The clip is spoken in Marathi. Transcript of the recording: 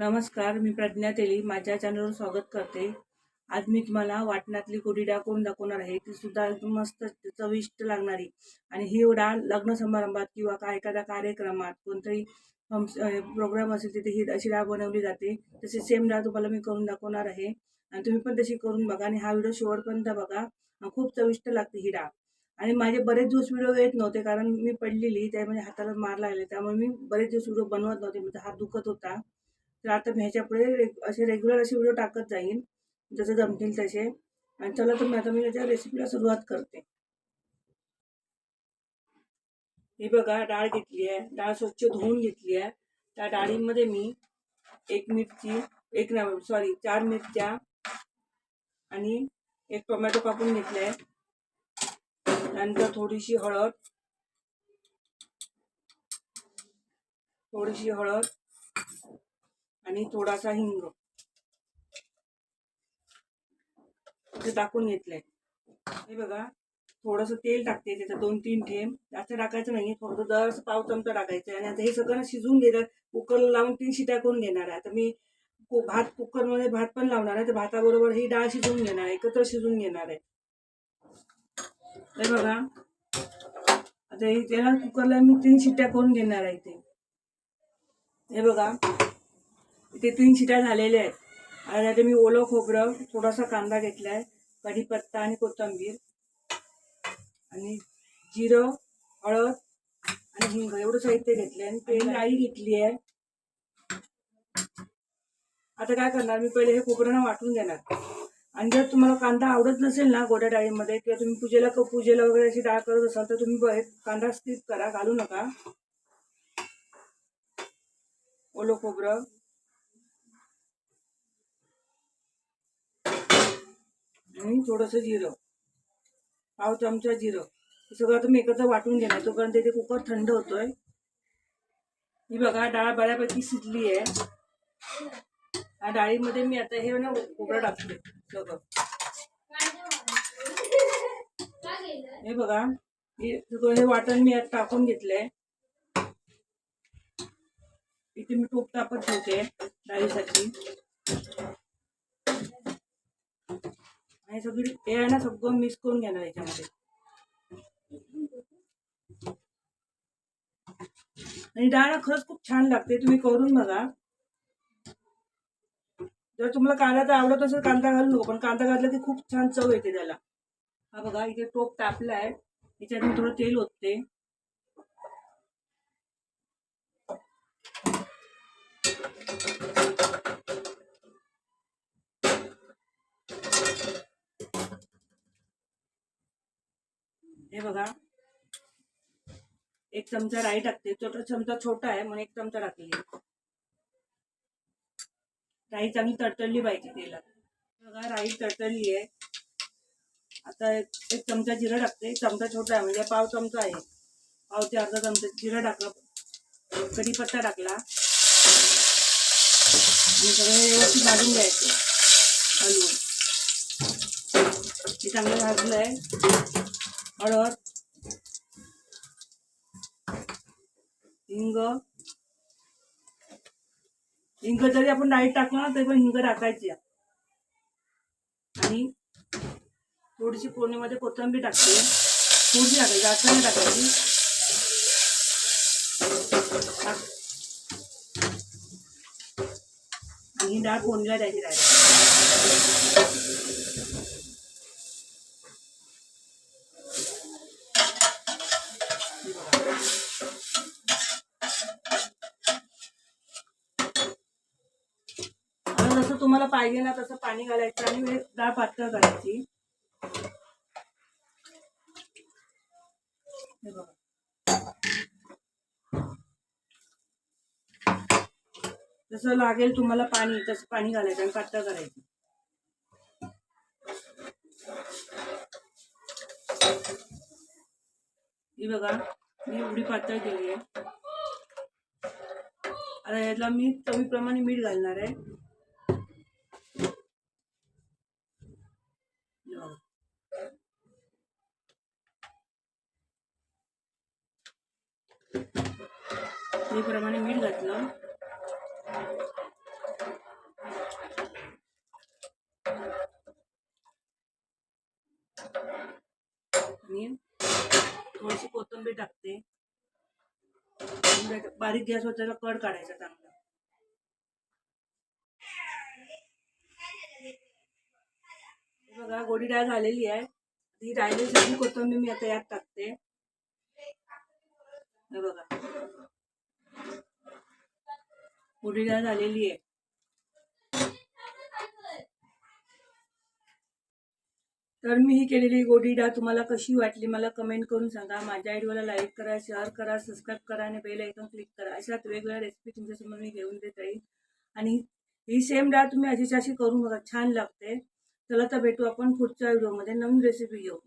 नमस्कार मी प्रज्ञा तेली. माझ्या चॅनलवर स्वागत करते. आज मी तुम्हाला वाटणातली कोडी डाळ करून दाखवणार आहे? ती सुद्धा एकदम मस्त चविष्ट लागणारी. आणि ही डाळ लग्न समारंभात किंवा का एखाद्या कार्यक्रमात कोणतंही प्रोग्राम असेल तिथे ही अशी डाळ बनवली जाते. तशी सेम डाळ तुम्हाला मी करून दाखवणार आहे. आणि तुम्ही पण तशी करून बघा आणि हा व्हिडिओ शेवटपर्यंत बघा. खूप चविष्ट लागते ही डाळ आणि माझे बरेच दिवस व्हिडिओ येत नव्हते कारण मी पडलेली त्यामुळे हाताला मार लागले. त्यामुळे मी बरेच दिवस व्हिडिओ बनवत नव्हते. माझा हात दुखत होता. तर आता मी ह्याच्या पुढे रे- असे रेग्युलर असे व्हिडिओ टाकत जाईन. जसे जमतील तसे. आणि चला तर मी आता मी त्याच्या रेसिपीला सुरुवात करते. हे बघा डाळ घेतली आहे. डाळ स्वच्छ धुवून घेतली आहे. त्या डाळीमध्ये मी एक मिरची एक ना सॉरी चार मिरच्या आणि एक टोमॅटो कापून घेतले आहे. त्यानंतर थोडीशी हळद. थोडीशी हळद. आणि थोडासा हिंग. ते टाकून घेतलंय. हे बघा थोडंसं तेल टाकते त्याचा दोन तीन थेंब. जास्त टाकायचं नाही थोडं दर पाव चमचा टाकायचं. आणि आता हे सगळं शिजून घेणार कुकरला लावून तीन शिट्या करून घेणार आहे? आता मी कु- भात कुकरमध्ये भात पण लावणार आहे तर भाताबरोबर ही डाळ शिजवून घेणार आहे एकत्र शिजवून घेणार आहे. हे बघा. आता हे त्याला कुकरला मी तीन शिट्ट्या करून घेणार आहे ते हे बघा. इथे तीन शिट्या झालेल्या आहेत. आणि आता मी ओलं खोबरं थोडासा कांदा घेतलाय कढीपत्ता आणि कोथिंबीर आणि जिरं हळद आणि हिंग. एवढं साहित्य घेतलंय आणि तेल आई घेतली आहे. आता काय करणार? मी पहिले हे खोबरं वाटून घेणार आणि जर तुम्हाला कांदा आवडत नसेल ना गोड्या डाळीमध्ये किंवा तुम्ही पूजेला पूजेला वगैरे अशी डाळ करत असाल तर तुम्ही कांदा स्किप करा घालू नका. ओलं खोबरं. आणि थोडंसं जिरं. पाव चमचा जिरं. हे सगळं आता मी एकत्र वाटून घेणार तोपर्यंत ते कुकर थंड होतोय. ही बघा डाळ बऱ्यापैकी शिजली आहे. ह्या डाळीमध्ये मी आता हे ना खोबरं टाकते. सगळं. हे बघा हे सगळं हे वाटण मी आता टाकून घेतलंय. इथे मी तूप तापत ठेवते डाळीसाठी. आणि सगळी हे आहे ना सगळं मिक्स करून घेणार याच्यामध्ये. आणि डाळ खरंच खूप छान लागते तुम्ही करून बघा. जर तुम्हाला कांदा तर आवडत असेल कांदा घालू नको पण कांदा घातला की खूप छान चव येते त्याला. हा बघा इथे टोप तापलाय. आहे मी थोडं तेल ओतते. हे बघा. एक चमचा राई टाकते. छोटा चमचा छोटा आहे म्हणून एक चमचा टाकली राई चांगली तडतडली पाहिजे तेलात. बघा राई तडतडली आहे. आता एक एक चमचा जिरं टाकते. चमचा छोटा आहे म्हणजे पाव चमचा आहे. पाव ते अर्धा चमचा जिरं टाकलं. कढीपत्ता टाकला. आणि सगळं व्यवस्थित भाजून घ्यायचं. हलवून. हे चांगलं भाजलं आहे. हळद हिंग. हिंग जरी आपण डाळीत टाकलं ना तरी पण हिंग टाकायची आणि थोडीशी फोडणीमध्ये कोथिंबीर टाकते. थोडीशी टाकायची जास्त नाही टाकायची. आणि ही डाळ फोडणीला द्यायची डाळ आता जसं तुम्हाला पाहिजे ना तसं पाणी घालायचं आणि डाळ पातळ करायची हे बघा. जसं लागेल तुम्हाला पाणी तसं पाणी घालायचं आणि पातळ करायचं ही बघा मी एवढी पातळ केली आहे. आता यातला मी चवीप्रमाणे मीठ घालणार आहे हे बघा. चटणीप्रमाणे मीठ घातलं. आणि थोडीशी कोथिंबीर टाकते. बारीक गॅस बारीक त्याला कड काढायचा चांगला. बघा गोडी डाळ झालेली आहे. ही राहिलेली कोथिंबीर मी आता यात टाकते. हे बघा. गोडी डाळ झालेली आहे? तर मी ही केलेली गोडी डाळ तुम्हाला कशी वाटली मला कमेंट करून सांगा. माझ्या आयडिओला लाईक करा शेअर करा सबस्क्राईब करा आणि बेल आयकॉन क्लिक करा. अशात वेगवेगळ्या रेसिपी तुमच्यासमोर मी घेऊन देत राहील आणि ही सेम डाळ तुम्ही अशीच अशी करून बघा. छान लागते. चला तर भेटू आपण पुढच्या व्हिडिओमध्ये नवीन रेसिपी घेऊ